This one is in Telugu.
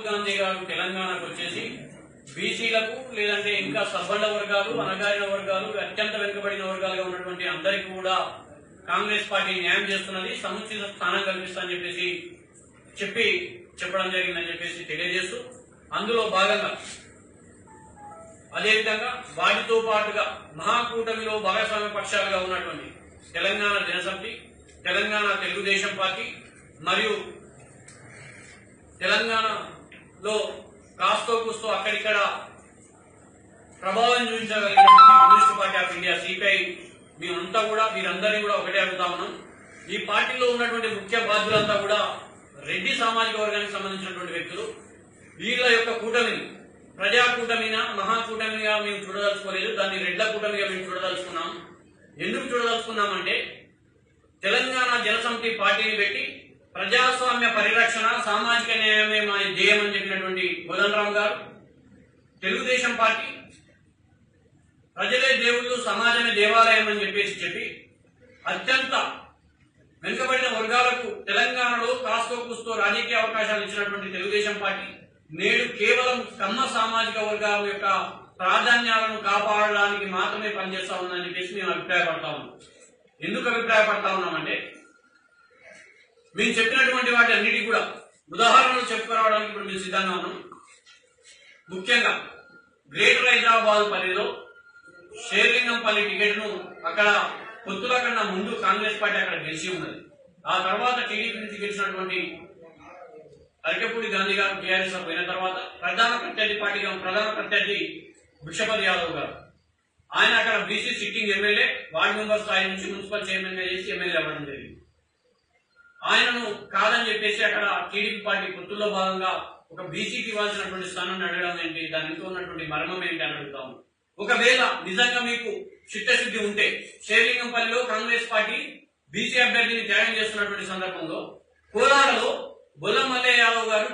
రాహుల్ గాంధీ గారు తెలంగాణకు వచ్చేసి బీసీలకు లేదంటే ఇంకా సబ్బండ వర్గాలు అనగారిన వర్గాలు అత్యంత వెనుకబడిన వర్గాలుగా ఉన్నటువంటి అందరికీ కూడా కాంగ్రెస్ పార్టీ న్యాయం చేస్తున్నది సముచిత స్థానం కల్పిస్తా అని చెప్పేసి చెప్పి చెప్పడం జరిగిందని చెప్పేసి తెలియజేస్తూ అందులో భాగంగా అదేవిధంగా వాటితో పాటుగా మహాకూటమిలో భాగస్వామ్య పక్షాలుగా ఉన్నటువంటి తెలంగాణ జనసమితి తెలంగాణ తెలుగుదేశం పార్టీ మరియు తెలంగాణ లో కాస్తో కూస్తో అక్కడిక్కడ ప్రభావం చూపించగలిగినటువంటి communist party of India CPI మేమంతా కూడా మీరందరినీ కూడా ఒకటే అడుగుతా ఉన్నాం. ఈ పార్టీలో ఉన్నటువంటి ముఖ్య బాధ్యులంతా కూడా రెడ్డి సామాజిక వర్గానికి సంబంధించినటువంటి వ్యక్తులు. వీళ్ళ యొక్క కూటమిని ప్రజా కూటమినా మహాకూటమిగా మేము చూడదలుచుకోలేదు. దాన్ని రెడ్ల కూటమిగా మేము చూడదలుచుకున్నాం. ఎందుకు చూడదలుచుకున్నామంటే తెలంగాణ జనసమితి పార్టీని పెట్టి ప్రజాస్వామ్య పరిరక్షణ సామాజిక న్యాయమే మా ధ్యేయం అని చెప్పినటువంటి కోదండరాం గారు తెలుగుదేశం పార్టీ ప్రజలే దేవుళ్ళు సమాజమే దేవాలయం అని చెప్పేసి చెప్పి అత్యంత వెనుకబడిన వర్గాలకు తెలంగాణలో కాస్తో కూస్తో రాజకీయ అవకాశాలు ఇచ్చినటువంటి తెలుగుదేశం పార్టీ నేడు కేవలం కమ్మ సామాజిక వర్గాల యొక్క ప్రాధాన్యాలను కాపాడడానికి మాత్రమే పనిచేస్తా ఉందని చెప్పేసి మేము అభిప్రాయపడతా ఉన్నాం. ఎందుకు అభిప్రాయపడతా ఉన్నామంటే మేము చెప్పినటువంటి వాటి అన్నిటి కూడా ఉదాహరణలు చెప్పుకురావడానికి ఇప్పుడు మేము సిద్ధంగా ఉన్నాం. ముఖ్యంగా గ్రేటర్ హైదరాబాద్ పరిధిలో షేర్లింగంపల్లి టికెట్ను అక్కడ పొత్తుల కన్నా ముందు కాంగ్రెస్ పార్టీ అక్కడ గెలిచి ఉన్నది. ఆ తర్వాత టీడీపీ నుంచి గెలిచినటువంటి అరకపూడి గాంధీ గారు టీఆర్ఎస్ పోయిన తర్వాత ప్రధాన ప్రత్యర్థి పార్టీగా ప్రధాన ప్రత్యర్థి బిక్షపతి యాదవ్ గారు. ఆయన అక్కడ BC sitting MLA ward member స్థాయి నుంచి మున్సిపల్ చైర్మన్గా చేసి ఎమ్మెల్యే అవ్వడం జరిగింది. ఆయనను కాదని చెప్పేసి అక్కడ టీడీపీ పార్టీ పొత్తుల్లో భాగంగా ఒక బీసీకి ఇవ్వాల్సినటువంటి స్థానాన్ని అడగడం ఏంటి? దాని ఉన్నటువంటి మర్మం ఏంటి అని అడుగుతాము ఒకవేళ నిజంగా మీకు చిత్తశుద్ధి ఉంటే షేర్లింగంపల్లిలో కాంగ్రెస్ పార్టీ బీసీ అభ్యర్థిని త్యాగం చేస్తున్నటువంటి సందర్భంలో కోలాడలో బొల్లమల్లయ్య యాదవ్ గారు